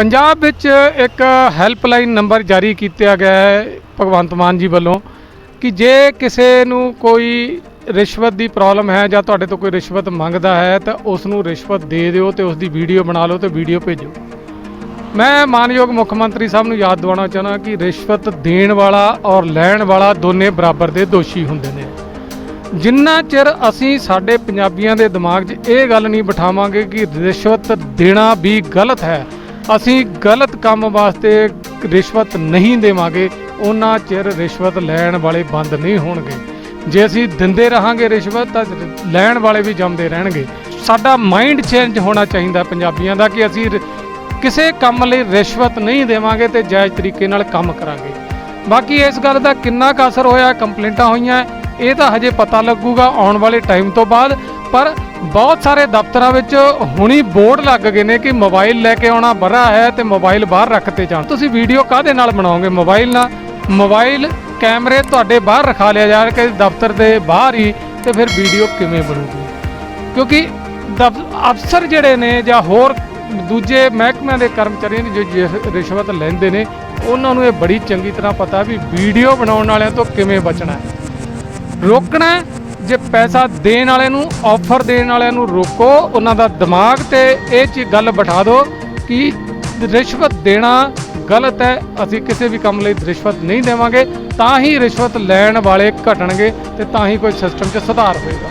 ਪੰਜਾਬ ਵਿੱਚ ਇੱਕ helpline number ਜਾਰੀ ਕੀਤਾ ਗਿਆ ਹੈ ਭਗਵੰਤ ਮਾਨ ਜੀ ਵੱਲੋਂ ਕਿ ਜੇ ਕਿਸੇ ਨੂੰ ਕੋਈ ਰਿਸ਼ਵਤ ਦੀ ਪ੍ਰੋਬਲਮ ਹੈ ਜਾਂ ਤੁਹਾਡੇ ਤੋਂ ਕੋਈ ਰਿਸ਼ਵਤ ਮੰਗਦਾ ਹੈ ਤਾਂ ਉਸ ਨੂੰ ਰਿਸ਼ਵਤ ਦੇ ਦਿਓ ਤੇ ਉਸ ਦੀ ਵੀਡੀਓ ਬਣਾ ਲਓ ਤੇ ਵੀਡੀਓ ਭੇਜੋ। ਮੈਂ ਮਾਨਯੋਗ ਮੁੱਖ ਮੰਤਰੀ ਸਾਹਿਬ ਨੂੰ ਯਾਦ ਦਿਵਾਉਣਾ ਚਾਹੁੰਦਾ ਕਿ ਰਿਸ਼ਵਤ ਦੇਣ ਵਾਲਾ ਔਰ ਲੈਣ ਵਾਲਾ ਦੋਨੇ ਬਰਾਬਰ ਦੇ ਦੋਸ਼ੀ ਹੁੰਦੇ ਨੇ। ਜਿੰਨਾ ਚਿਰ ਅਸੀਂ ਸਾਡੇ ਪੰਜਾਬੀਆਂ ਦੇ ਦਿਮਾਗ 'ਚ ਇਹ ਗੱਲ ਨਹੀਂ ਬਿਠਾਵਾਂਗੇ ਕਿ ਰਿਸ਼ਵਤ ਦੇਣਾ ਵੀ ਗਲਤ ਹੈ ਅਸੀਂ ਗਲਤ ਕੰਮ ਵਾਸਤੇ ਰਿਸ਼ਵਤ ਨਹੀਂ ਦੇਵਾਂਗੇ, ਉਹਨਾਂ ਚਿਰ ਰਿਸ਼ਵਤ ਲੈਣ ਵਾਲੇ ਬੰਦ ਨਹੀਂ ਹੋਣਗੇ। ਜੇ ਅਸੀਂ ਦਿੰਦੇ ਰਹਾਂਗੇ ਰਿਸ਼ਵਤ, ਤਾਂ ਲੈਣ ਵਾਲੇ ਵੀ ਜੰਮਦੇ ਰਹਿਣਗੇ। ਸਾਡਾ ਮਾਈਂਡ ਚੇਂਜ ਹੋਣਾ ਚਾਹੀਦਾ ਪੰਜਾਬੀਆਂ ਦਾ ਕਿ ਅਸੀਂ ਕਿਸੇ ਕੰਮ ਲਈ ਰਿਸ਼ਵਤ ਨਹੀਂ ਦੇਵਾਂਗੇ ਤੇ ਜਾਇਜ਼ ਤਰੀਕੇ ਨਾਲ ਕੰਮ ਕਰਾਂਗੇ। ਬਾਕੀ ਇਸ ਗੱਲ ਦਾ ਕਿੰਨਾ ਕੁ ਅਸਰ ਹੋਇਆ, ਕੰਪਲੇਂਟਾਂ ਹੋਈਆਂ, ਇਹ ਤਾਂ ਹਜੇ ਪਤਾ ਲੱਗੂਗਾ ਆਉਣ ਵਾਲੇ ਟਾਈਮ ਤੋਂ ਬਾਅਦ। ਪਰ ਬਹੁਤ ਸਾਰੇ ਦਫ਼ਤਰਾਂ ਵਿੱਚ ਹੁਣੀ ਬੋਰਡ ਲੱਗ ਗਏ ਨੇ ਕਿ ਮੋਬਾਈਲ ਲੈ ਕੇ ਆਉਣਾ ਬਰਾ ਹੈ ਤੇ ਮੋਬਾਈਲ ਬਾਹਰ ਰੱਖਤੇ ਜਾਣ। ਤੁਸੀਂ ਵੀਡੀਓ ਕਾਹਦੇ ਨਾਲ ਬਣਾਓਗੇ ਮੋਬਾਈਲ ਨਾਲ? ਮੋਬਾਈਲ ਕੈਮਰੇ ਤੁਹਾਡੇ ਬਾਹਰ ਰਖਾ ਲਿਆ ਜਾ ਕਿ ਦਫ਼ਤਰ ਦੇ ਬਾਹਰ ਹੀ ਤੇ ਫਿਰ ਵੀਡੀਓ ਕਿਵੇਂ ਬਣੂਗੀ? ਕਿਉਂਕਿ ਦਫ਼- ਅਫਸਰ ਜਿਹੜੇ ਨੇ ਜਾਂ ਹੋਰ ਦੂਜੇ ਮਹਿਕਮਿਆਂ ਦੇ ਕਰਮਚਾਰੀਆਂ ਦੀ ਜੋ ਜਿ- ਰਿਸ਼ਵਤ ਲੈਂਦੇ ਨੇ, ਉਹਨਾਂ ਨੂੰ ਇਹ ਬੜੀ ਚੰਗੀ ਤਰ੍ਹਾਂ ਪਤਾ ਵੀ ਵੀਡੀਓ ਬਣਾਉਣ ਵਾਲਿਆਂ ਤੋਂ ਕਿਵੇਂ ਬਚਣਾ ਹੈ। ਰੋਕਣਾ ਜੇ ਪੈਸਾ ਦੇਣ ਵਾਲੇ ਨੂੰ ਆਫਰ ਦੇਣ ਵਾਲਿਆਂ ਨੂੰ ਰੋਕੋ, ਉਹਨਾਂ ਦਾ ਦਿਮਾਗ ਤੇ ਇਹ ਚੀ ਗੱਲ ਬਿਠਾ ਦਿਓ ਕਿ ਰਿਸ਼ਵਤ ਦੇਣਾ ਗਲਤ ਹੈ, ਅਸੀਂ ਕਿਸੇ ਵੀ ਕੰਮ ਲਈ ਰਿਸ਼ਵਤ ਨਹੀਂ ਦੇਵਾਂਗੇ, ਤਾਂ ਹੀ ਰਿਸ਼ਵਤ ਲੈਣ ਵਾਲੇ ਘਟਣਗੇ ਤੇ ਤਾਂ ਹੀ ਕੋਈ ਸਿਸਟਮ 'ਚ ਸੁਧਾਰ ਹੋਏਗਾ।